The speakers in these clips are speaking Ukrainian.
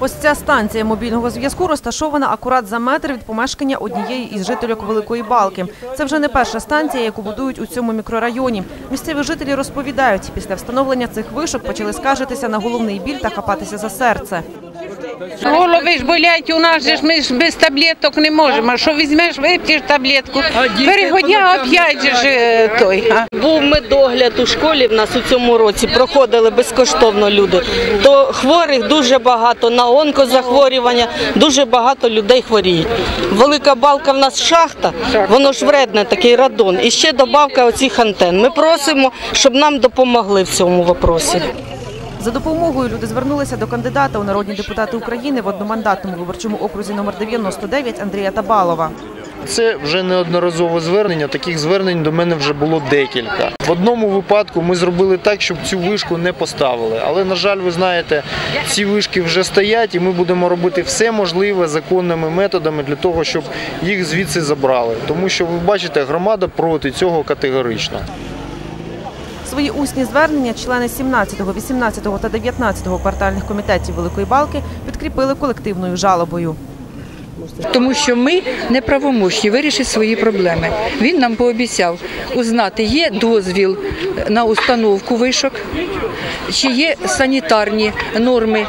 Ось ця станція мобільного зв'язку розташована акурат за метр від помешкання однієї із жителів Великої Балки. Це вже не перша станція, яку будують у цьому мікрорайоні. Місцеві жителі розповідають, після встановлення цих вишок почали скаржитися на головний біль та хапатися за серце. Голови ж болять у нас же ж ми ж без таблеток не можемо. А що візьмеш, вип'єш таблетку, перегодя опять же ж е, той. а. Був медогляд у школі в нас у цьому році, проходили безкоштовно люди. То хворих дуже багато, на онкозахворювання, дуже багато людей хворіють. Велика балка в нас шахта, воно ж вредне, такий радон. І ще добавка оцих антенн. Ми просимо, щоб нам допомогли в цьому вопросі. За допомогою люди звернулися до кандидата у народні депутати України в одномандатному виборчому окрузі номер 99 Андрія Табалова. Це вже неодноразове звернення. Таких звернень до мене вже було декілька. В одному випадку ми зробили так, щоб цю вишку не поставили. Але на жаль, ви знаєте, ці вишки вже стоять, і ми будемо робити все можливе законними методами для того, щоб їх звідси забрали. Тому що ви бачите, громада проти цього категорично. Свої усні звернення члени 17, 18 та 19 квартальних комітетів Великої Балки підкріпили колективною жалобою. тому що ми неправомочні вирішити свої проблеми. Він нам пообіцяв узнати, є дозвіл на установку вишок, чи є санітарні норми,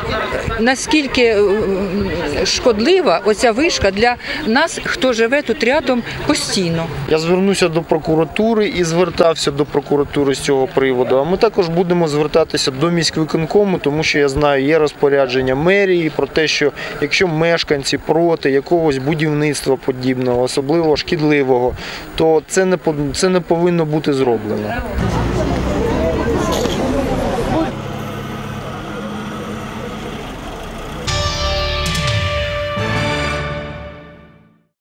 наскільки е, шкодлива оця вишка для нас, хто живе тут рядом постійно. Я звернуся до прокуратури і звертався до прокуратури з цього приводу. А ми також будемо звертатися до міськвиконкому, тому що я знаю, є розпорядження мерії про те, що якщо мешканці проти якогось будівництва подібного, особливо шкідливого, то це не по- це не повинно бути зроблено.